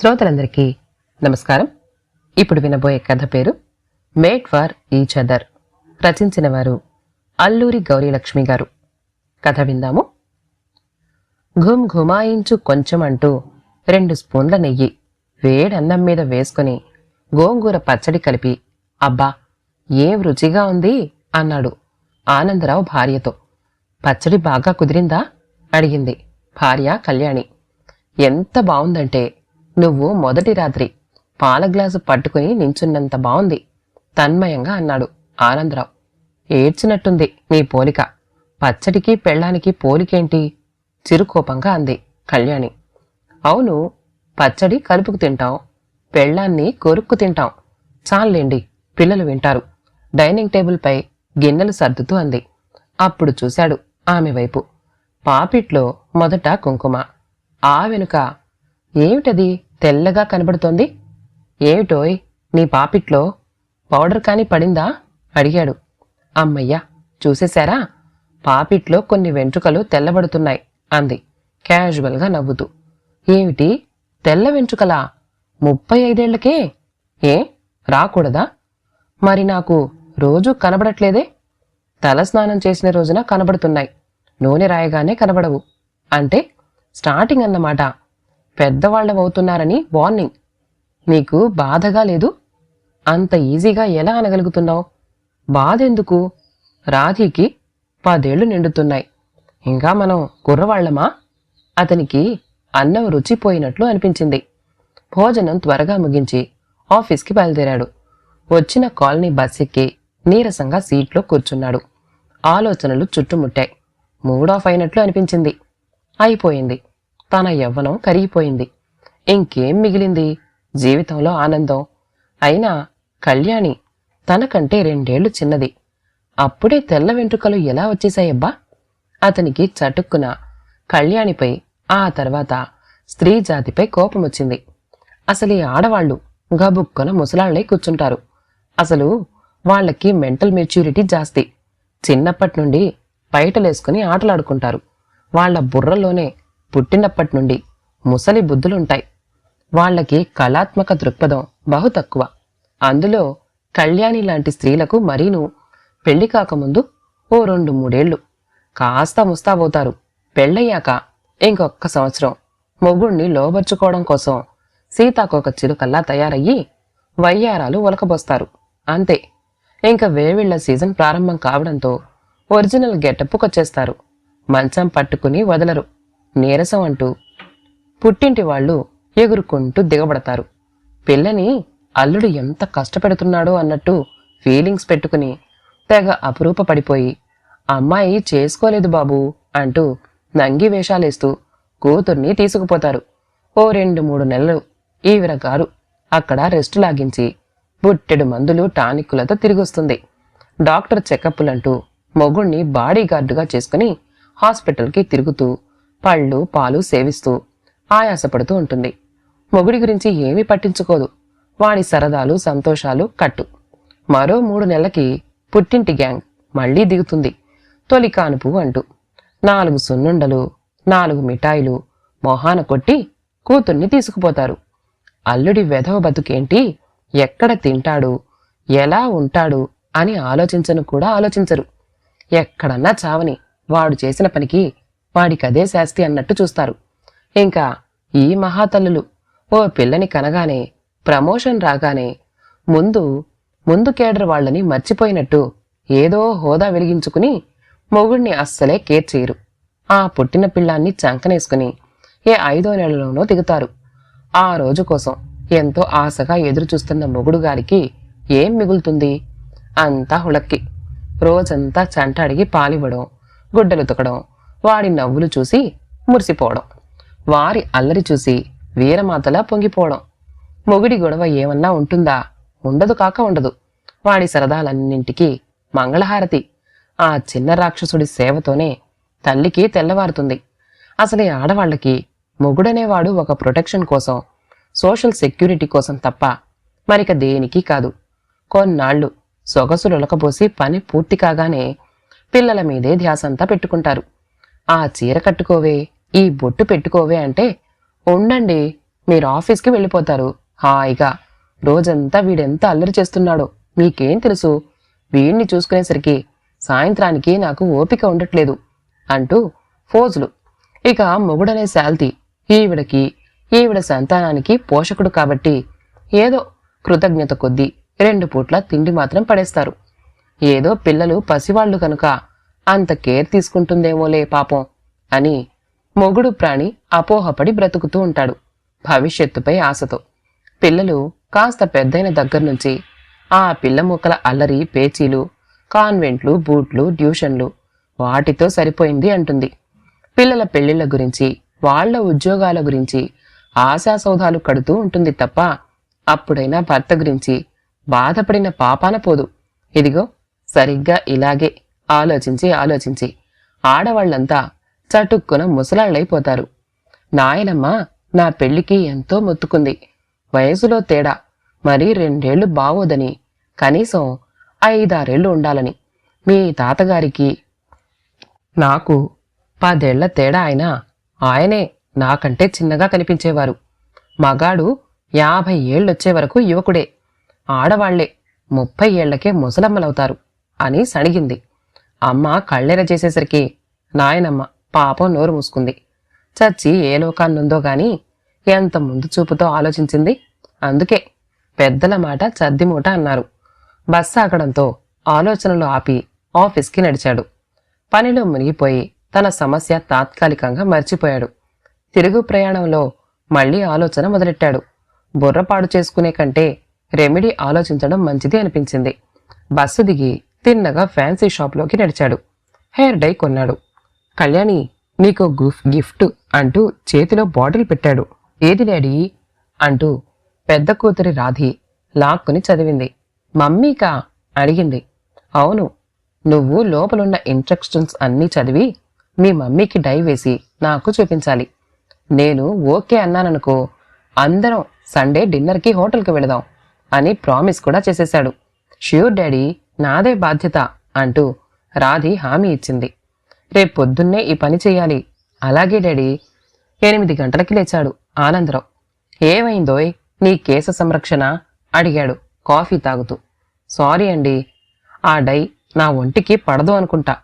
శ్రోతలందరికీ నమస్కారం. ఇప్పుడు వినబోయే కథ పేరు మేట్ ఫార్ ఈచ్ అదర్. రచించిన వారు అల్లూరి గౌరీలక్ష్మి గారు. కథ విందాము. ఘుమ్ ఘుమాయించు కొంచెం అంటూ రెండు స్పూన్ల నెయ్యి వేడన్నం మీద వేసుకుని గోంగూర పచ్చడి కలిపి అబ్బా ఏం రుచిగా ఉంది అన్నాడు ఆనందరావు భార్యతో. పచ్చడి బాగా కుదిరిందా? అడిగింది భార్య కళ్యాణి. ఎంత బాగుందంటే నువ్వు మొదటి రాత్రి పాల గ్లాసు పట్టుకుని నించున్నంత బావుంది. తన్మయంగా అన్నాడు ఆనందరావు. ఏడ్చినట్టుంది నీ పోలిక. పచ్చడికి పెళ్ళానికి పోలికేంటి? చిరుకోపంగా అంది కళ్యాణి. అవును పచ్చడి కలుపుకు తింటాం పెళ్ళాన్ని కొరుక్కు తింటాం. చాలండి పిల్లలు వింటారు. డైనింగ్ టేబుల్పై గిన్నెలు సర్దుతూ అంది. అప్పుడు చూశాడు ఆమె వైపు. పాపిట్లో మొదట కుంకుమ. ఆ వెనుక ఏమిటది? తెల్లగా కనబడుతోంది. ఏమిటోయ్? నీ పాపిట్లో పౌడర్ కానీ పడిందా? అడిగాడు. అమ్మయ్యా చూసేశారా? పాపిట్లో కొన్ని వెంట్రుకలు తెల్లబడుతున్నాయి అంది. క్యాజువల్గా నవ్వుతూ. ఏమిటి? తెల్ల వెంట్రుకలా? ముప్పై ఐదేళ్ళకే? ఏ? రాకూడదా? మరి నాకు రోజు కనబడట్లేదే? తలస్నానం చేసిన రోజున కనబడుతున్నాయి. నూనె రాయగానే కనబడవు. అంటే స్టార్టింగ్ అన్నమాట. పెద్దవాళ్ళమవుతున్నారని వార్నింగ్. నీకు బాధగా లేదు? అంత ఈజీగా ఎలా అనగలుగుతున్నావు? బాధెందుకు? రాధీకి పదేళ్ళు నిండుతున్నాయి. ఇంకా మనం కుర్రవాళ్ళమా అతనికి అన్నం రుచిపోయినట్లు అనిపించింది. భోజనం త్వరగా ముగించి ఆఫీస్కి బయలుదేరాడు. వచ్చిన కాలనీ బస్ ఎక్కి నీరసంగా సీట్లో కూర్చున్నాడు. ఆలోచనలు చుట్టుముట్టాయి. మూడ్ ఆఫ్ అయినట్లు అనిపించింది. అయిపోయింది. తన యవ్వనం కరిగిపోయింది. ఇంకేం మిగిలింది? జీవితంలో ఆనందం. అయినా కళ్యాణి తనకంటే రెండేళ్ళు చిన్నది. అప్పుడే తెల్ల వెంట్రుకలు ఎలా వచ్చేశాయబ్బా? అతనికి చటుక్కున కళ్యాణిపై ఆ తర్వాత స్త్రీ జాతిపై కోపం వచ్చింది అసలు ఈ ఆడవాళ్ళు గబుక్కున ముసలాళ్ళై కూర్చుంటారు. అసలు వాళ్ళకి మెంటల్ మెచ్యూరిటీ జాస్తి. చిన్నప్పటి నుండి పైటలేసుకుని ఆటలాడుకుంటారు. వాళ్ళ బుర్రలోనే పుట్టినప్పటి నుండి ముసలి బుద్ధులుంటాయి. వాళ్ళకి కళాత్మక దృక్పథం బహు తక్కువ. అందులో కళ్యాణి లాంటి స్త్రీలకు మరీను పెళ్ళి కాకముందు ఓ రెండు మూడేళ్ళు. కాస్త ముస్తాబోతారు పెళ్ళయ్యాక ఇంకొక సంవత్సరం. మొగుణ్ణి లోబర్చుకోవడం కోసం సీతాకొక చిలుకల్లా తయారయ్యి వయ్యారాలు ఒలకబోస్తారు. అంతే. ఇంక వేవిళ్ళ సీజన్ ప్రారంభం కావడంతో ఒరిజినల్ గెటప్పుకొచ్చేస్తారు. మంచం పట్టుకుని వదలరు. నీరసం అంటూ పుట్టింటి వాళ్ళు ఎగురుకుంటూ దిగబడతారు. పిల్లని అల్లుడు ఎంత కష్టపెడుతున్నాడో అన్నట్టు ఫీలింగ్స్ పెట్టుకుని తెగ అపురూప పడిపోయి అమ్మాయి చేసుకోలేదు బాబూ అంటూ నంగి వేషాలేస్తూ కూతుర్ని తీసుకుపోతారు. ఓ రెండు మూడు నెలలు ఈవిర గారు అక్కడ రెస్ట్ లాగించి బుట్టెడు మందులు టానిక్కులతో తిరిగొస్తుంది. డాక్టర్ చెకప్పులంటూ మొగుణ్ణి బాడీగార్డుగా చేసుకుని హాస్పిటల్కి తిరుగుతూ పళ్ళు పాలు సేవిస్తూ ఆయాసపడుతూ ఉంటుంది. మొగుడి గురించి ఏమీ పట్టించుకోదు. వాడి సరదాలు సంతోషాలు కట్టు. మరో మూడు నెలలకి పుట్టింటి గ్యాంగ్ మళ్ళీ దిగుతుంది. తొలి కానుపు అంటూ నాలుగు సున్నుండలు నాలుగు మిఠాయిలు మొహాన కొట్టి కూతుర్ని తీసుకుపోతారు. అల్లుడి వెధవ బతుకేంటి? ఎక్కడ తింటాడు? ఎలా ఉంటాడు? అని ఆలోచించను కూడా ఆలోచించరు. ఎక్కడన్నా చావని వాడు చేసిన పనికి వాడికదే శాస్తి అన్నట్టు చూస్తారు. ఇంకా ఈ మహాతల్లులు ఓ పిల్లని కనగానే ప్రమోషన్ రాగానే ముందు ముందు కేడర్ వాళ్ళని మర్చిపోయినట్టు ఏదో హోదా వెలిగించుకుని మొగుడిని అస్సలే కేర్ చేయరు. ఆ పుట్టిన పిల్లాన్ని చంకనేసుకుని ఏ ఐదో నెలలోనో దిగుతారు. ఆ రోజు కోసం ఎంతో ఆశగా ఎదురుచూస్తున్న మొగుడు గారికి ఏం మిగులుతుంది? అంతా హుళక్కి. రోజంతా చంట అడిగి పాలివ్వడం గుడ్డలు తుకడం వాడి నవ్వులు చూసి మురిసిపోవడం. వారి అల్లరి చూసి వీరమాతలా పొంగిపోవడం. మొగుడి గొడవ ఏమన్నా ఉంటుందా? ఉండదు కాక ఉండదు. వాడి సరదాలన్నింటికీ మంగళహారతి. ఆ చిన్న రాక్షసుడి సేవతోనే తల్లికి తెల్లవారుతుంది. అసలు ఆడవాళ్ళకి మొగుడనేవాడు ఒక ప్రొటెక్షన్ కోసం సోషల్ సెక్యూరిటీ కోసం తప్ప మరిక దేనికి కాదు. కొన్నాళ్ళు సొగసులొలకబోసి పని పూర్తి కాగానే పిల్లల మీదే ధ్యాసంతా పెట్టుకుంటారు. ఆ చీర కట్టుకోవే ఈ బొట్టు పెట్టుకోవే అంటే ఉండండి మీరు ఆఫీస్కి వెళ్ళిపోతారు. హాయిగా. రోజంతా వీడెంత అల్లరి చేస్తున్నాడో మీకేం తెలుసు? వీడిని చూసుకునేసరికి సాయంత్రానికి నాకు ఓపిక ఉండట్లేదు అంటూ ఫోజులు. ఇక మొగుడనే శాల్తి. ఈవిడకి ఈవిడ సంతానానికి పోషకుడు కాబట్టి ఏదో కృతజ్ఞత కొద్దీ రెండు పూట్ల తిండి మాత్రం పడేస్తారు. ఏదో పిల్లలు పసివాళ్ళు కనుక అంత కేర్ తీసుకుంటుందేమోలే పాపం అని మొగుడు ప్రాణి అపోహపడి బ్రతుకుతూ ఉంటాడు భవిష్యత్తుపై ఆశతో. పిల్లలు కాస్త పెద్దయిన దగ్గర నుంచి ఆ పిల్ల మొక్కల అల్లరి పేచీలు కాన్వెంట్లు బూట్లు ట్యూషన్లు వాటితో సరిపోయింది అంటుంది. పిల్లల పెళ్ళిళ్ళ గురించి వాళ్ళ ఉద్యోగాల గురించి ఆశాసౌధాలు కడుతూ ఉంటుంది తప్ప అప్పుడైనా భర్త గురించి బాధపడిన పాపాన పోదు. ఇదిగో సరిగ్గా ఇలాగే ఆలోచించి ఆలోచించి. ఆడవాళ్ళంతా చటుక్కున ముసలాళ్ళైపోతారు. నాయనమ్మ నా పెళ్ళికి ఎంతో మొత్తుకుంది. వయసులో తేడా. మరీ రెండేళ్ళు బావోదని. కనీసం ఐదారేళ్ళు ఉండాలని. మీ తాతగారికి నాకు పదేళ్ళ తేడా అయినా ఆయనే నాకంటే చిన్నగా కనిపించేవారు. మగాడు యాభై ఏళ్ళొచ్చే వరకు యువకుడే. ఆడవాళ్ళే ముప్పై ఏళ్ళకే ముసలమ్మలవుతారు అని సణిగింది. అమ్మ కళ్ళెర చేసేసరికి నాయనమ్మ పాపం నోరు మూసుకుంది. చచ్చి ఏ లోకాన్నుందో గాని ఎంత ముందు చూపుతో ఆలోచించింది? అందుకే పెద్దల మాట చద్దిమూట అన్నారు. బస్సు ఆగడంతో ఆలోచనలు ఆపి ఆఫీస్కి నడిచాడు. పనిలో మునిగిపోయి తన సమస్య తాత్కాలికంగా మర్చిపోయాడు. తిరుగు ప్రయాణంలో మళ్ళీ ఆలోచన మొదలెట్టాడు. బుర్రపాడు చేసుకునే కంటే రెమెడీ ఆలోచించడం మంచిది అనిపించింది. బస్సు దిగి తిన్నగా ఫ్యాన్సీ షాప్లోకి నడిచాడు. హెయిర్ డై కొన్నాడు. కళ్యాణి నీకు గుఫ్ గిఫ్ట్ అంటూ చేతిలో బాటిల్ పెట్టాడు. ఏది డాడీ? అంటూ పెద్ద కూతురి రాధి లాక్కుని చదివింది. మమ్మీకా? అడిగింది. అవును నువ్వు లోపలున్న ఇన్స్ట్రక్షన్స్ అన్నీ చదివి మీ మమ్మీకి డై వేసి నాకు చూపించాలి. నేను ఓకే అన్నాననుకో అందరం సండే డిన్నర్కి హోటల్కి వెళదాం అని ప్రామిస్ కూడా చేసేశాడు. ష్యూర్ డాడీ నాదే బాధ్యత అంటూ రాధి హామీ ఇచ్చింది. రేపు పొద్దున్నే ఈ పని చేయాలి. అలాగే డాడీ. ఎనిమిది గంటలకి లేచాడు ఆనందరావు. ఏమైందోయ్ నీ కేశ సంరక్షణ అడిగాడు కాఫీ తాగుతూ. సారీ అండి. ఆ డై నా ఒంటికి పడదు అనుకుంటా.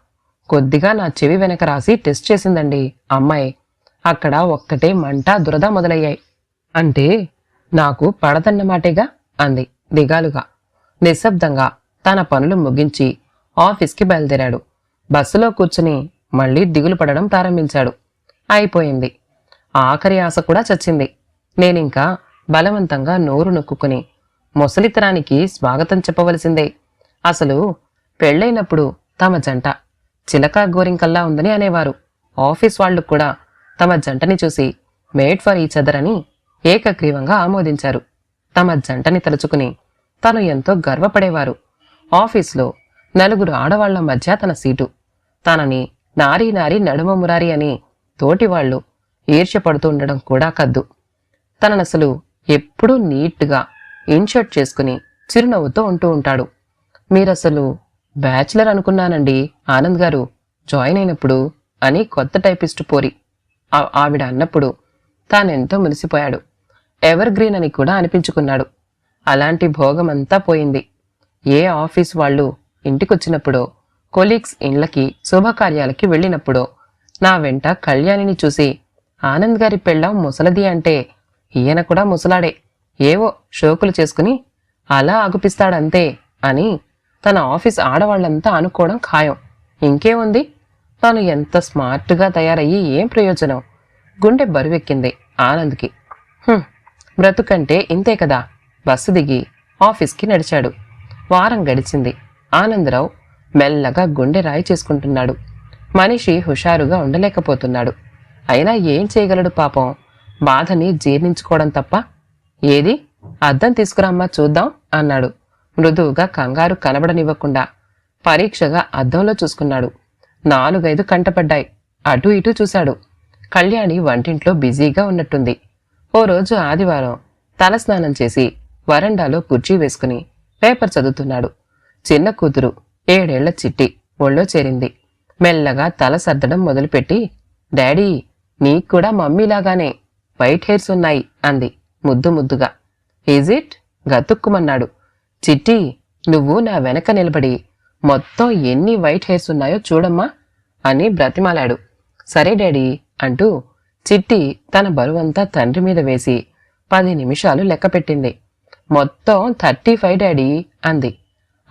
కొద్దిగా నా చెవి వెనక రాసి టెస్ట్ చేసిందండి అమ్మాయి. అక్కడ ఒక్కటే మంట దురద మొదలయ్యాయి. అంటే నాకు పడదన్నమాటేగా అంది దిగాలుగా. నిశ్శబ్దంగా తన పనులు ముగించి ఆఫీస్కి బయలుదేరాడు. బస్సులో కూర్చుని మళ్ళీ దిగులు పడడం ప్రారంభించాడు. అయిపోయింది. ఆఖరి ఆశ కూడా చచ్చింది. నేనింకా బలవంతంగా నోరు నొక్కుని ముసలితనానికి స్వాగతం చెప్పవలసిందే. అసలు పెళ్ళైనప్పుడు తమ జంట చిలక గోరింకల్లా ఉందని అనేవారు. ఆఫీస్ వాళ్ళు కూడా తమ జంటని చూసి మేడ్ ఫర్ ఈచ్ అదర్ అని ఏకగ్రీవంగా ఆమోదించారు. తమ జంటని తలుచుకుని తను ఎంతో గర్వపడేవారు. ఆఫీస్లో నలుగురు ఆడవాళ్ళ మధ్య తన సీటు. తనని నారీ నారీ నడుమ మురారి అని తోటివాళ్ళు ఈర్ష్యపడుతూ ఉండడం కూడా కద్దు. తననసలు ఎప్పుడూ నీట్గా ఇన్షర్ట్ చేసుకుని చిరునవ్వుతో ఉంటూ ఉంటాడు. మీరసలు బ్యాచిలర్ అనుకున్నానండి ఆనంద్ గారు. జాయిన్ అయినప్పుడు అని కొత్త టైపిస్ట్ పోరి. ఆవిడ అన్నప్పుడు తానెంతో మురిసిపోయాడు ఎవర్ గ్రీన్ అని కూడా అనిపించుకున్నాడు. అలాంటి భోగమంతా పోయింది. ఏ ఆఫీస్ వాళ్ళు ఇంటికొచ్చినప్పుడో కొలీగ్స్ ఇండ్లకి శుభకార్యాలకి వెళ్ళినప్పుడో నా వెంట కళ్యాణిని చూసి ఆనంద్ గారి పెళ్ళం ముసలది అంటే ఈయన కూడా ముసలాడే ఏవో షోకులు చేసుకుని అలా అగుపిస్తాడంతే అని తన ఆఫీస్ ఆడవాళ్ళంతా అనుకోవడం ఖాయం. ఇంకేముంది? తాను ఎంత స్మార్ట్గా తయారయ్యి ఏం ప్రయోజనం? గుండె బరువెక్కింది ఆనంద్కి. బ్రతుకంటే ఇంతే కదా? బస్సు దిగి ఆఫీస్కి నడిచాడు. వారం గడిచింది. ఆనందరావు మెల్లగా గుండె రాయి చేసుకుంటున్నాడు. మనిషి హుషారుగా ఉండలేకపోతున్నాడు. అయినా ఏం చేయగలడు పాపం? బాధని జీర్ణించుకోవడం తప్ప? ఏది? అద్దం తీసుకురమ్మా చూద్దాం అన్నాడు. మృదువుగా కంగారు కనబడనివ్వకుండా పరీక్షగా అద్దంలో చూసుకున్నాడు. నాలుగైదు కంటపడ్డాయి. అటు ఇటు చూశాడు. కళ్యాణి వంటింట్లో బిజీగా ఉన్నట్టుంది. ఓ రోజు ఆదివారం తలస్నానం చేసి వరండాలో కుర్చీ వేసుకుని పేపర్ చదువుతున్నాడు. చిన్న కూతురు ఏడేళ్ళ చిట్టి ఒళ్ళో చేరింది. మెల్లగా తల సర్దడం మొదలుపెట్టి డాడీ నీకు కూడా మమ్మీలాగానే వైట్ హెయిర్స్ ఉన్నాయి అంది ముద్దు ముద్దుగా. ఈజ్ ఇట్ గతుక్కుమన్నాడు. చిట్టి నువ్వు నా వెనక నిలబడి మొత్తం ఎన్ని వైట్ హెయిర్స్ ఉన్నాయో చూడమ్మా అని బ్రతిమాలాడు. సరే డాడీ అంటూ చిట్టి తన బరువంతా తండ్రి మీద వేసి పది నిమిషాలు లెక్కపెట్టింది. మొత్తం థర్టీ ఫైవ్ డాడీ అంది.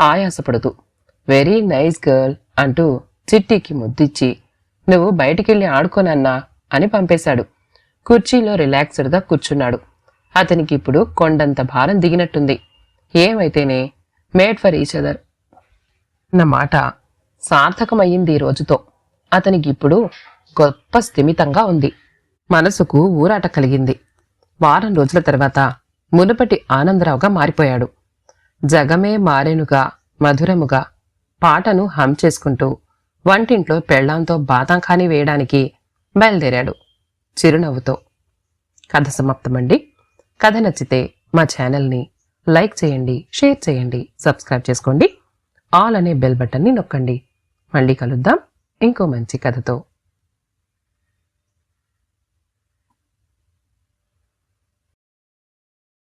ఆయాసపడుతూ వెరీ నైస్ గర్ల్ అంటూ చిట్టికి ముద్దిచ్చి నువ్వు బయటికెళ్ళి ఆడుకోనన్నా అని పంపేశాడు. కుర్చీలో రిలాక్స్డ్గా కూర్చున్నాడు. అతనికి ఇప్పుడు కొండంత భారం దిగినట్టుంది. ఏమైతేనే మేడ్ ఫర్ ఈచ్ అదర్ నా మాట సార్థకమయ్యింది ఈ రోజుతో. అతనికి ఇప్పుడు గొప్ప స్థిమితంగా ఉంది. మనసుకు ఊరాట కలిగింది. వారం రోజుల తర్వాత మునుపటి ఆనందరావుగా మారిపోయాడు. జగమే మారేనుగా మధురముగా పాటను హమ్ చేసుకుంటూ వంటింట్లో పెళ్ళాంతో బాతాంఖాని వేయడానికి బయలుదేరాడు చిరునవ్వుతో. కథ సమాప్తమండి. కథ నచ్చితే మా ఛానల్ని లైక్ చేయండి షేర్ చేయండి సబ్స్క్రైబ్ చేసుకోండి. ఆల్ అనే బెల్ బటన్ని నొక్కండి. మళ్ళీ కలుద్దాం. ఇంకో మంచి కథతో.